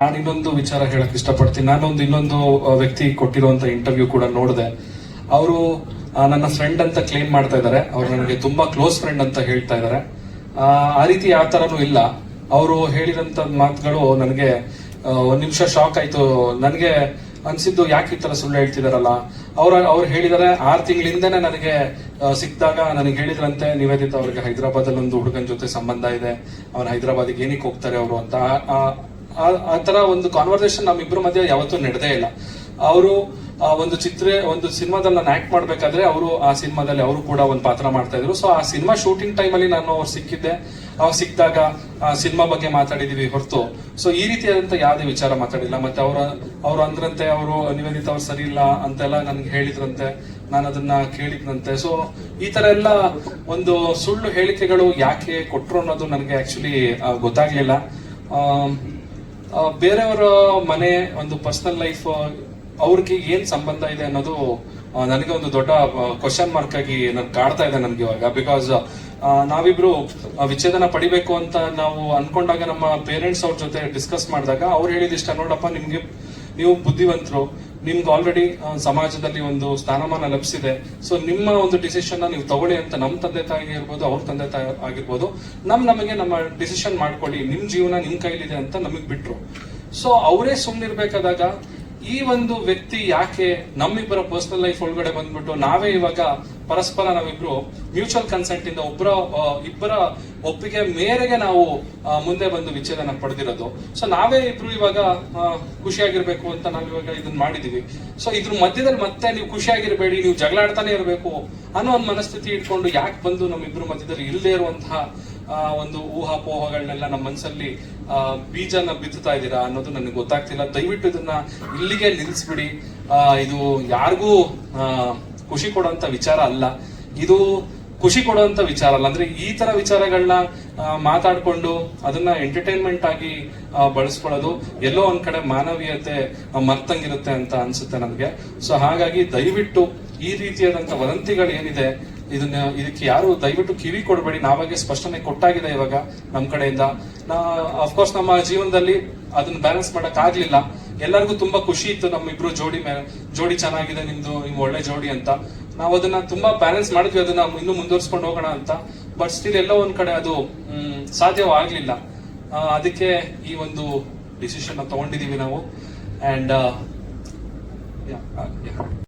ನಾನು ಇನ್ನೊಂದು ವಿಚಾರ ಹೇಳಕ್ ಇಷ್ಟಪಡ್ತೀನಿ. ನಾನೊಂದು ಇನ್ನೊಂದು ವ್ಯಕ್ತಿ ಕೊಟ್ಟಿರುವಂತ ಇಂಟರ್ವ್ಯೂ ಕೂಡ ನೋಡಿದೆ. ಅವರು ನನ್ನ ಫ್ರೆಂಡ್ ಅಂತ ಕ್ಲೇಮ್ ಮಾಡ್ತಾ ಇದ್ದಾರೆ ಅವ್ರು ನನಗೆ ತುಂಬಾ ಕ್ಲೋಸ್ ಫ್ರೆಂಡ್ ಅಂತ ಹೇಳ್ತಾ ಇದ್ದಾರೆ ಆ, ರೀತಿ ಯಾವ ತರನು ಇಲ್ಲ. ಅವರು ಹೇಳಿದಂತ ಮಾತುಗಳು ನನಗೆ ಒಂದ್ ನಿಮಿಷ ಶಾಕ್ ಆಯ್ತು. ನನಗೆ ಅನ್ಸಿದ್ದು ಯಾಕೆ ಈ ತರ ಸುಳ್ಳು ಹೇಳ್ತಿದಾರಲ್ಲ? ಅವ್ರ ಅವ್ರು ಹೇಳಿದಾರೆ ಆರು ತಿಂಗಳಿಂದನೇ ನನಗೆ ಸಿಕ್ಕಿದಾಗ ನನಗೆ ಹೇಳಿದ್ರಂತೆ ನಿವೇದಿತ ಅವ್ರಿಗೆ ಹೈದರಾಬಾದ್ ಅಲ್ಲಿ ಒಂದು ಹುಡುಗನ ಜೊತೆ ಸಂಬಂಧ ಇದೆ. ಅವ್ರ ಹೈದರಾಬಾದಿಗೆ ಏನಕ್ಕೆ ಹೋಗ್ತಾರೆ ಅವರು ಅಂತ. ಆ- ತರ ಒಂದು ಕಾನ್ವರ್ಸೇಷನ್ ನಮ್ಮಿಬ್ಬರ ಮಧ್ಯೆ ಯಾವತ್ತೂ ನಡೆದೇ ಇಲ್ಲ. ಅವರು ಒಂದು ಚಿತ್ರ, ಒಂದು ಸಿನಿಮಾದಲ್ಲಿ ನಾನು ಆಕ್ಟ್ ಮಾಡ್ಬೇಕಾದ್ರೆ ಅವರು ಆ ಸಿನಿಮಾದಲ್ಲಿ ಅವರು ಕೂಡ ಒಂದು ಪಾತ್ರ ಮಾಡ್ತಾ ಇದ್ರು. ಸೊ ಆ ಸಿನಿಮಾ ಶೂಟಿಂಗ್ ಟೈಮ್ ಅಲ್ಲಿ ನಾನು ಅವ್ರು ಸಿಕ್ಕಿದ್ದೆ. ಅವ್ರು ಸಿಕ್ಕಿದಾಗ ಸಿನಿಮಾ ಬಗ್ಗೆ ಮಾತಾಡಿದೀವಿ ಹೊರತು. ಸೊ ಈ ರೀತಿಯಾದಂತ ಯಾವುದೇ ವಿಚಾರ ಮಾತಾಡಿಲ್ಲ. ಮತ್ತೆ ಅವರ, ಅವ್ರು ಅಂದ್ರಂತೆ, ಅವರು, ನಿವೇದಿತ ಅವ್ರು ಸರಿ ಇಲ್ಲ ಅಂತೆಲ್ಲ ನನ್ಗೆ ಹೇಳಿದ್ರಂತೆ. ನಾನು ಅದನ್ನ ಕೇಳಿದ್ನಂತೆ. ಸೊ ಈ ತರ ಎಲ್ಲ ಒಂದು ಸುಳ್ಳು ಹೇಳಿಕೆಗಳು ಯಾಕೆ ಕೊಟ್ರು ಅನ್ನೋದು ನನಗೆ ಆಕ್ಚುಲಿ ಗೊತ್ತಾಗ್ಲಿಲ್ಲ. ಬೇರೆಯವರ ಮನೆ, ಒಂದು ಪರ್ಸನಲ್ ಲೈಫ್ ಅವ್ರಿಗೆ ಏನ್ ಸಂಬಂಧ ಇದೆ ಅನ್ನೋದು ನನಗೆ ಒಂದು ದೊಡ್ಡ ಕ್ವಶನ್ ಮಾರ್ಕ್ ಆಗಿ ನನ್ ಕಾಡ್ತಾ ಇದೆ ನನ್ಗೆ ಇವಾಗ. ಬಿಕಾಸ್ ನಾವಿಬ್ರು ವಿಚ್ಛೇದನ ಪಡಿಬೇಕು ಅಂತ ನಾವು ಅನ್ಕೊಂಡಾಗ ನಮ್ಮ ಪೇರೆಂಟ್ಸ್ ಅವ್ರ ಜೊತೆ ಡಿಸ್ಕಸ್ ಮಾಡಿದಾಗ ಅವ್ರು ಹೇಳಿದ ಇಷ್ಟ, ನೋಡಪ್ಪ, ನಿಮ್ಗೆ, ನೀವು ಬುದ್ಧಿವಂತರು. ನಿಮ್ಗೆ ಆಲ್ರೆಡಿ ಸಮಾಜದಲ್ಲಿ ಒಂದು ಸ್ಥಾನಮಾನ ಲಭಿಸಿದೆ. ಸೊ ನಿಮ್ಮ ಒಂದು ಡಿಸಿಷನ್ ನೀವು ತಗೊಳ್ಳಿ ಅಂತ ನಮ್ಮ ತಂದೆ ತಾಯಿ ಇರ್ಬೋದು, ಅವ್ರ ತಂದೆ ತಾಯಿ ಆಗಿರ್ಬೋದು. ನಮ್ ನಮಗೆ ನಮ್ಮ ಡಿಸಿಷನ್ ಮಾಡ್ಕೊಳ್ಳಿ ನಿಮ್ ಜೀವನ ನಿಮ್ ಕೈಲಿದೆ ಅಂತ ನಮಗ್ ಬಿಟ್ರು. ಸೊ ಅವರೇ ಸುಮ್ಮನಿರ್ಬೇಕಾದಾಗ ಈ ಒಂದು ವ್ಯಕ್ತಿ ಯಾಕೆ ನಮ್ಮಿಬ್ಬರ ಪರ್ಸನಲ್ ಲೈಫ್ ಒಳಗಡೆ ಬಂದ್ಬಿಟ್ಟು ನಾವೇ ಇವಾಗ ಪರಸ್ಪರ ನಾವಿಬ್ರು ಮ್ಯೂಚುವಲ್ ಕನ್ಸೆಂಟ್ ಇಂದ ಒಬ್ಬರ ಇಬ್ಬರ ಒಪ್ಪಿಗೆ ಮೇರೆಗೆ ನಾವು ಮುಂದೆ ಬಂದು ವಿಚ್ಛೇದನ ಪಡೆದಿರೋದು. ಸೊ ನಾವೇ ಇಬ್ರು ಇವಾಗ ಖುಷಿಯಾಗಿರ್ಬೇಕು ಅಂತ ನಾವು ಇವಾಗ ಇದನ್ನ ಮಾಡಿದೀವಿ. ಸೊ ಇದ್ರ ಮಧ್ಯದಲ್ಲಿ ಮತ್ತೆ ನೀವು ಖುಷಿಯಾಗಿರ್ಬೇಡಿ, ನೀವು ಜಗಳಾಡ್ತಾನೆ ಇರಬೇಕು ಅನ್ನೋ ಒಂದು ಮನಸ್ಥಿತಿ ಇಟ್ಕೊಂಡು ಯಾಕೆ ಬಂದು ನಮ್ಮಿಬ್ರು ಮಧ್ಯದಲ್ಲಿ ಇಲ್ಲದೆ ಇರುವಂತಹ ಒಂದು ಊಹಾಪೋಹಗಳನ್ನೆಲ್ಲ ನಮ್ಮ ಮನಸ್ಸಲ್ಲಿ ಬೀಜನ ಬಿತ್ತುತ್ತಾ ಇದ್ದೀರಾ ಅನ್ನೋದು ನನಗೆ ಗೊತ್ತಾಗ್ತಿಲ್ಲ. ದಯವಿಟ್ಟು ಇದನ್ನ ಇಲ್ಲಿಗೆ ನಿಲ್ಲಿಸ್ಬಿಡಿ ಇದು ಯಾರಿಗೂ ಖುಷಿ ಕೊಡುವಂತ ವಿಚಾರ ಅಲ್ಲ. ಇದು ಖುಷಿ ಕೊಡುವಂತ ವಿಚಾರ ಅಲ್ಲ. ಅಂದ್ರೆ ಈ ತರ ವಿಚಾರಗಳನ್ನ ಮಾತಾಡ್ಕೊಂಡು ಅದನ್ನ ಎಂಟರ್ಟೈನ್ಮೆಂಟ್ ಆಗಿ ಬಳಸ್ಕೊಳ್ಳೋದು ಎಲ್ಲೋ ಒಂದ್ ಕಡೆ ಮಾನವೀಯತೆ ಮರ್ತಂಗಿರುತ್ತೆ ಅಂತ ಅನ್ಸುತ್ತೆ ನನಗೆ. ಸೊ ಹಾಗಾಗಿ ದಯವಿಟ್ಟು ಈ ರೀತಿಯಾದಂತ ವದಂತಿಗಳು ಏನಿದೆ, ಇದನ್ನ, ಇದಕ್ಕೆ ಯಾರು ದಯವಿಟ್ಟು ಕಿವಿ ಕೊಡಬೇಡಿ. ನಾವಾಗೆ ಸ್ಪಷ್ಟನೆ ಕೊಟ್ಟಾಗಿದೆ ಇವಾಗ ನಮ್ ಕಡೆಯಿಂದ. ನಾ ಅಫ್ಕೋರ್ಸ್ ನಮ್ಮ ಜೀವನದಲ್ಲಿ ಅದನ್ನ ಬ್ಯಾಲೆನ್ಸ್ ಮಾಡಕ್ ಆಗ್ಲಿಲ್ಲ. ಎಲ್ಲರಿಗೂ ತುಂಬಾ ಖುಷಿ ಇತ್ತು. ನಮ್ಮಿಬ್ರು ಜೋಡಿ ಮೇಲೆ ಜೋಡಿ ಚೆನ್ನಾಗಿದೆ, ನಿಮ್ದು, ನಿಮ್ ಒಳ್ಳೆ ಜೋಡಿ ಅಂತ. ನಾವು ಅದನ್ನ ತುಂಬಾ ಬ್ಯಾಲೆನ್ಸ್ ಮಾಡಿದ್ವಿ ಅದನ್ನ ಇನ್ನೂ ಮುಂದುವರ್ಸ್ಕೊಂಡು ಹೋಗೋಣ ಅಂತ. ಬಟ್ ಸ್ಟಿಲ್ ಎಲ್ಲೋ ಒಂದ್ ಕಡೆ ಅದು ಸಾಧ್ಯವಾಗ್ಲಿಲ್ಲ. ಅದಕ್ಕೆ ಈ ಒಂದು ಡಿಸಿಷನ್ ತಗೊಂಡಿದೀವಿ ನಾವು. ಅಂಡ್